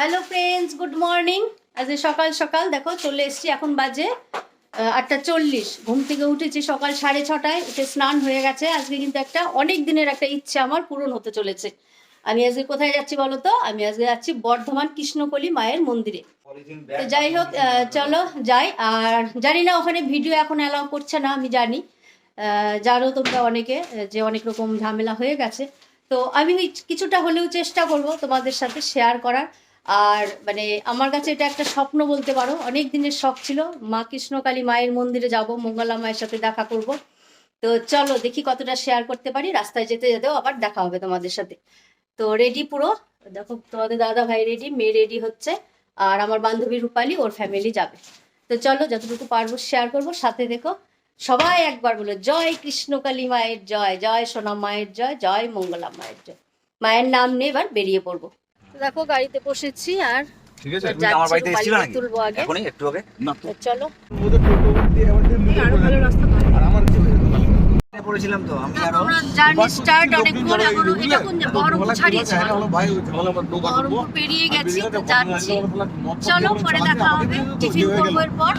Hello friends good morning আজ সকাল সকাল দেখো চলে এসেছি। এখন বাজে আটটা চল্লিশ। ঘুম থেকে উঠেছি সকাল সাড়ে ছটায়। উঠে স্নান হয়ে গেছে। আজকে কিন্তু একটা অনেক দিনের একটা ইচ্ছে আমার পূরণ হতে চলেছে। আমি আজকে কোথায় যাচ্ছি বলো তো? আমি আজকে যাচ্ছি বর্ধমান কৃষ্ণকলি মায়ের মন্দিরে। তো যাই হোক চলো যাই। আর জানি না ওখানে ভিডিও এখন অ্যালাউ করছে না আমি জানি। জানো তোমরা অনেকে যে অনেক রকম ঝামেলা হয়ে গেছে। তো আমি কিছুটা হলেও চেষ্টা করব তোমাদের সাথে শেয়ার করার। আর মানে আমার কাছে এটা একটা স্বপ্ন বলতে পারো। অনেক দিনের শখ ছিল। মা কৃষ্ণকালী মায়ের মন্দিরে যাব, মঙ্গলা মায়ের সাথে দেখা করব। তো চলো দেখি কতটা শেয়ার করতে পারি। রাস্তায় যেতে যেতেও আবার দেখা হবে তোমাদের সাথে। তো রেডি পুরো? দেখো তোমাদের দাদা ভাই রেডি মেয়ে রেডি হচ্ছে। আর আমার বান্ধবী রূপালী, ওর ফ্যামিলি যাবে। তো চলো যতটুকু পারব শেয়ার করব। সাথে দেখো সবাই একবার বলো, জয় কৃষ্ণকালী মায়ের জয় জয় সোনা মায়ের জয় জয় মঙ্গলা মায়ের জয়। মায়ের নাম নিয়ে এবার বেরিয়ে পড়ব। দেখো গাড়িতে বসেছি আর ঠিক আছে তুমি আমার বাড়িতে রূপালীকে নাকি? তুলবো আগে। এখনই একটু আগে? না তো। চলো। পড়েছিলাম তো আমি আরও আমরা জার্নি স্টার্ট অনেকক্ষণ এখনও এটা কোন বহরমপুর ছাড়িয়েছে বহরমপুর পেরিয়ে গেছি তো যাচ্ছি। চলো পরে দেখা হবে। টিফিন করব এরপর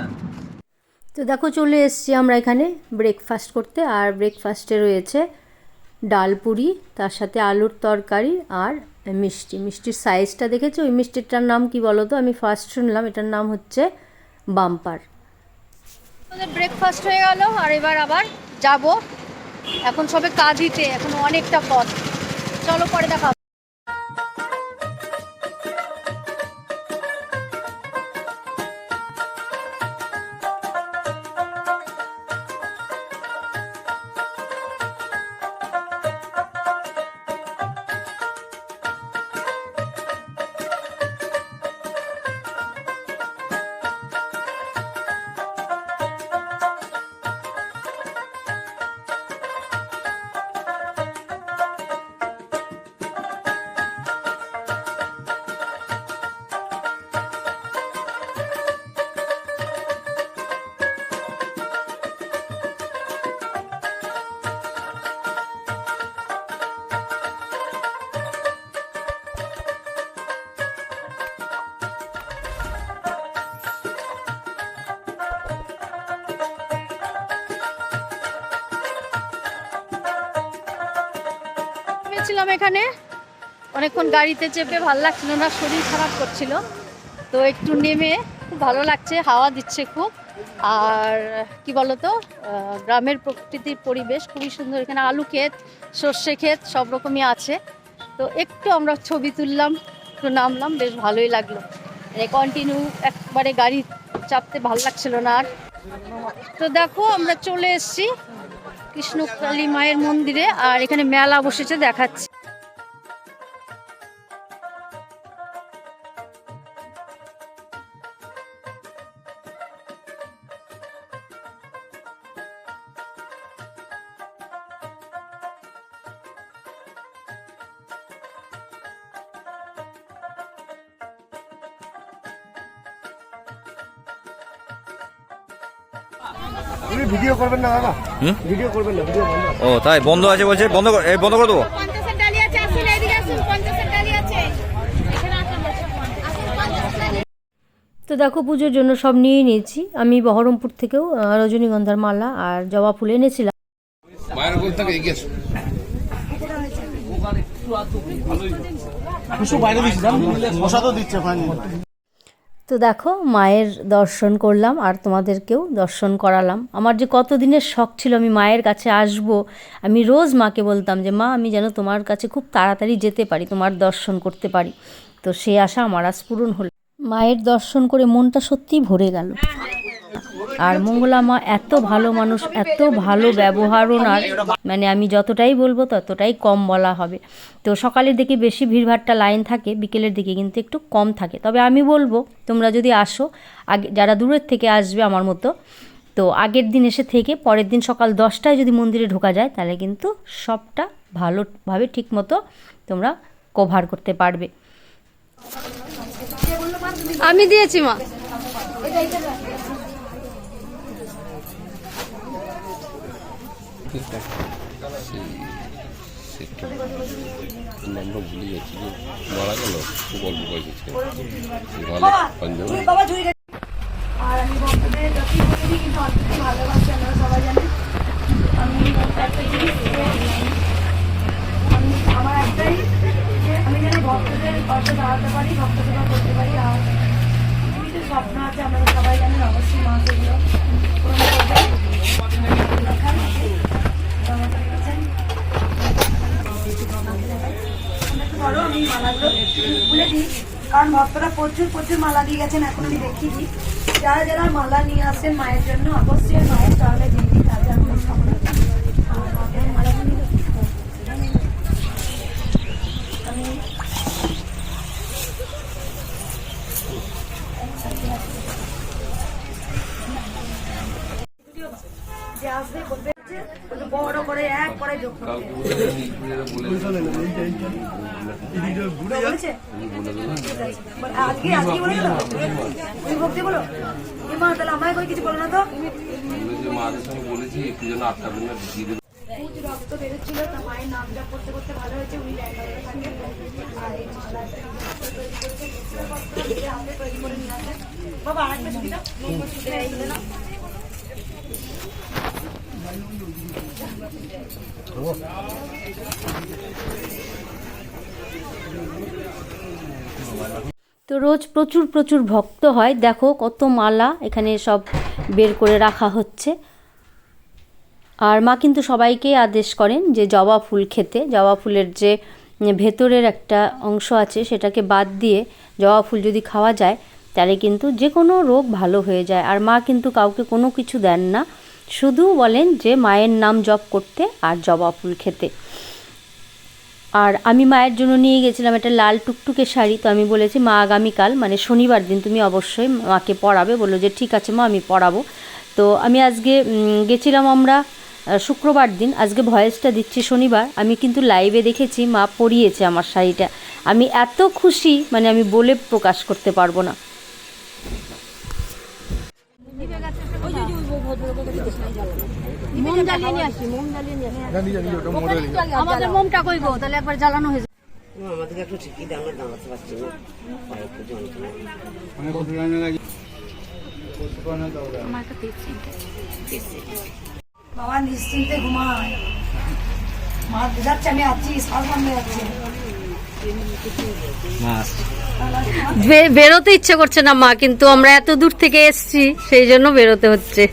তো দেখো চলে এসেছি আমরা এখানে ব্রেকফাস্ট করতে আর ব্রেকফাস্টে রয়েছে ডাল পুরি তার সাথে আলুর তরকারি আর মিষ্টি। মিষ্টির সাইজটা দেখেছ? ওই মিষ্টিটার নাম কি বলো তো আমি ফার্স্ট শুনলাম, এটার নাম হচ্ছে বাম্পার। আমাদের ব্রেকফাস্ট হয়ে গেল, আর এবার আবার যাব। এখন সবে কাঁদিতে, এখন অনেকটা পথ। চলো পরে দেখা নেমেছিলাম এখানে। অনেকক্ষণ গাড়িতে চেপে ভালো লাগছিল না, শরীর খারাপ করছিল। তো একটু নেমে খুব ভালো লাগছে, হাওয়া দিচ্ছে খুব। আর কি বলতো গ্রামের প্রকৃতির পরিবেশ খুবই সুন্দর। এখানে আলু ক্ষেত, সর্ষে ক্ষেত সব রকমই আছে। তো একটু আমরা ছবি তুললাম, একটু নামলাম, বেশ ভালোই লাগল। মানে কন্টিনিউ একবারে গাড়ি চাপতে ভালো লাগছিল না আর। তো দেখো, আমরা চলে এসেছি। কৃষ্ণকালী মায়ের মন্দিরে আর এখানে মেলা বসেছে দেখাচ্ছি। ভিডিও করবেন না দাদা ভিডিও করবেন না ভিডিও বন্ধ। ও তাই বন্ধ আছে বলছে বন্ধ বন্ধ করে দেবো। পঞ্চাশের ডালি আছে আসুন এদিকে আসুন পঞ্চাশের ডালি আছে। এখানে আসুন আসুন পঞ্চাশের ডালি। তো দেখো পুজোর জন্য সব নিয়ে নিয়েছি। আমি বহরমপুর থেকেও রজনীগন্ধার মালা আর জবা ফুল এনেছিলাম। বাইরে দিচ্ছি তো দেখো, মায়ের দর্শন করলাম আর তোমাদেরকেও দর্শন করালাম। আমার যে কতদিনের শখ ছিল, আমি মায়ের কাছে আসব, আমি রোজ মাকে বলতাম যে, মা, আমি যেন তোমার কাছে খুব তাড়াতাড়ি যেতে পারি, তোমার দর্শন করতে পারি। তো সে আশা আমার আজ পূরণ হলো। মায়ের দর্শন করে মনটা সত্যিই ভরে গেল। আর মঙ্গলা মা এত ভালো মানুষ, এত ভালো ব্যবহার ওনার। মানে আমি যতটাই বলব ততটাই কম বলা হবে। তো সকালের দিকে বেশি ভিড়ভাট্টা লাইন থাকে, বিকেলের দিকে কিন্তু একটু কম থাকে। তবে আমি বলব, তোমরা যদি আসো, আগে যারা দূরের থেকে আসবে আমার মতো, তো আগের দিন এসে থেকে পরের দিন সকাল দশটায় যদি মন্দিরে ঢোকা যায়, তাহলে কিন্তু সবটা ভালোভাবে ঠিকমতো তোমরা কভার করতে পারবে। আমি দিয়েছি মা আছে একটু নামটা ভুলে যাচ্ছি যে মারা গেল খুব অল্প বয়সে ছিল ভালো পাঞ্জাব। আর আমি ভক্তদের কিন্তু ভালোবাসি আপনারা সবাই জানেন। আমি একটা জিনিস আমি আমার একটাই আমি যেন ভক্তদের পাশে দাঁড়াতে পারি ভক্ত সেবা করতে পারি। আর স্বপ্ন আছে আপনারা সবাই জানেন অবশ্যই মা সেগুলো পূরণ করবে মালাগুলো খুলে দিই। কারণ ভক্তরা প্রচুর প্রচুর মালা দিয়ে গেছেন, এখন আমি দেখিয়ে দিই যারা যারা মালা নিয়ে আসেন মায়ের জন্য, অবশ্যই মায়ের চরণে দিয়ে দিই তাদের যে আসবে। বলবে বড় করে এক করে যোগ করতে। বলেছে? বলে, আজকে আজকে বলে গেল? তুমি ভক্তি বলো? মা তাহলে আমায় করে কিছু বলো না তো? মাদের সঙ্গে বলেছি একটু যেন আটকাবেন না দিয়ে খুব রক্ত বেরোচ্ছিল তা মায়ের নাম জপ করতে করতে ভালো হয়েছে উনি ব্যাঙ্গালোরে থাকেন আর এই মালা একটা তৈরি করছে, মিশ্র পত্র দিয়ে হাতে তৈরি করে নিয়ে আসেন। বাবা আরেকটা ছবি দাও। ছুটে এই তো রোজ প্রচুর প্রচুর ভক্ত হয়। দেখো কত মালা এখানে সব বের করে রাখা হচ্ছে। আর মা কিন্তু সবাইকে আদেশ করেন যে জবা ফুল খেতে। জবা ফুলের যে ভেতরের একটা অংশ আছে সেটাকে বাদ দিয়ে জবা ফুল যদি খাওয়া যায়, তাহলে কিন্তু যে কোনো রোগ ভালো হয়ে যায়। আর মা কিন্তু কাউকে কোনো কিছু দেন না। শুধু বলেন যে মায়ের নাম জপ করতে আর জবা ফুল খেতে। আর আমি মায়ের জন্য নিয়ে গেছিলাম একটা লাল টুকটুকে শাড়ি। তো আমি বলেছি, মা, আগামীকাল মানে শনিবার দিন তুমি অবশ্যই মাকে পড়াবে। বলল যে, ঠিক আছে মা, আমি পড়াবো। তো আমি আজকে গেছিলাম আমরা শুক্রবার দিন। আজকে ভয়েসটা দিচ্ছি শনিবার। আমি কিন্তু লাইভে দেখেছি, মা পরিয়েছে আমার শাড়িটা। আমি এত খুশি মানে আমি বলে প্রকাশ করতে পারব না। তাহলে একবার জ্বালানো হয়ে বাবা নিশ্চিন্তে ঘুমায়। মা আমি আছি বেরোতে ইচ্ছে করছে না মা, কিন্তু আমরা এত দূর থেকে এসছি, সেই জন্য বেরোতে হচ্ছে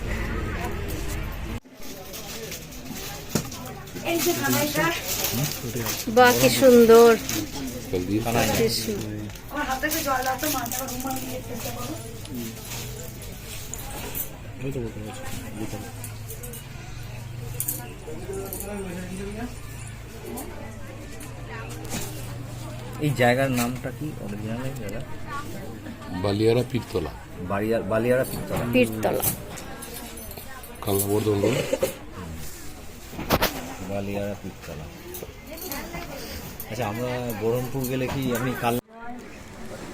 বাহ কি সুন্দর জল দিয়ে আমার হাতে জল দাও তো মা তারপর রুমাল চেষ্টা করো এই জায়গার নামটা কি? অরিজিনাল জায়গা? বালিয়ারা পীরতলা। বালিয়ারা পিস্তলা পীরতলা। কালনা বর্ধমান পিস্তলা আচ্ছা আমরা বহরমপুর গেলে কি আমি কাল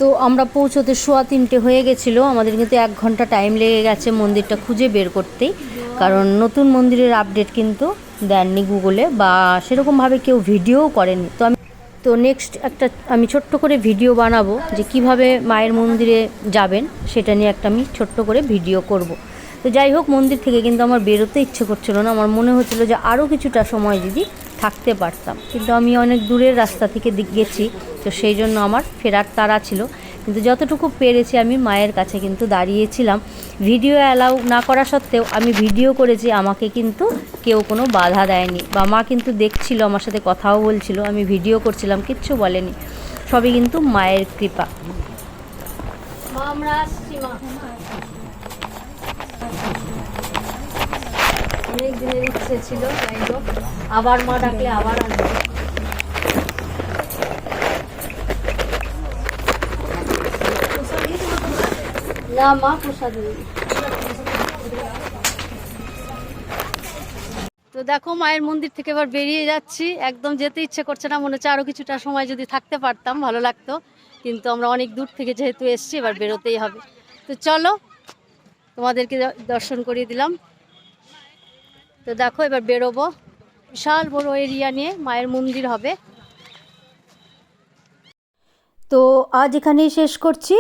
তো আমরা পৌঁছতে সোয়া তিনটে হয়ে গেছিল। আমাদের কিন্তু এক ঘণ্টা টাইম লেগে গেছে মন্দিরটা খুঁজে বের করতেই কারণ নতুন মন্দিরের আপডেট কিন্তু দেননি গুগলে বা সেরকমভাবে কেউ ভিডিওও করেনি। তো আমি তো নেক্সট একটা আমি ছোট্ট করে ভিডিও বানাবো যে কীভাবে মায়ের মন্দিরে যাবেন, সেটা নিয়ে একটা আমি ছোট্ট করে ভিডিও করব। তো যাই হোক, মন্দির থেকে কিন্তু আমার বেরোতে ইচ্ছে করছিল না। আমার মনে হচ্ছিল যে আরও কিছুটা সময় যদি থাকতে পারতাম। কিন্তু আমি অনেক দূরের রাস্তা থেকে গেছি, তো সেই জন্য আমার ফেরার তাড়া ছিল। কিন্তু যতটুকু পেরেছি আমি মায়ের কাছে কিন্তু দাঁড়িয়েছিলাম। ভিডিও অ্যালাউ না করা সত্ত্বেও আমি ভিডিও করেছি, আমাকে কিন্তু কেউ কোনো বাধা দেয়নি বা মা কিন্তু দেখছিল, আমার সাথে কথাও বলছিল, আমি ভিডিও করছিলাম, কিচ্ছু বলেনি। সবই কিন্তু মায়ের কৃপা। আমরা আসছি, মা। অনেক দিনের ইচ্ছে ছিল, যাই হোক, আবার মা ডাকলে আবার আসব। না মা, প্রসাদ তো দেখো, মায়ের মন্দির থেকে এবার বেরিয়ে যাচ্ছি। একদম যেতে ইচ্ছে করছে না, মনে হচ্ছে আরও কিছুটা সময় যদি থাকতে পারতাম, ভালো লাগতো। কিন্তু আমরা অনেক দূর থেকে যেহেতু এসছি, এবার বেরোতেই হবে। তো চলো, তোমাদেরকে দর্শন করিয়ে দিলাম। তো দেখো, এবার বেরোবো। বিশাল বড় এরিয়া নিয়ে মায়ের মন্দির হবে। তো আজ এখানেই শেষ করছি।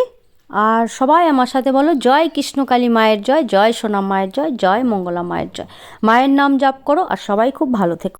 আর সবাই আমার সাথে বলো, জয় কৃষ্ণকালী মায়ের জয় জয় সোনা মায়ের জয় জয় মঙ্গলা মায়ের জয়। মায়ের নাম জাপ করো, আর সবাই খুব ভালো থেকো।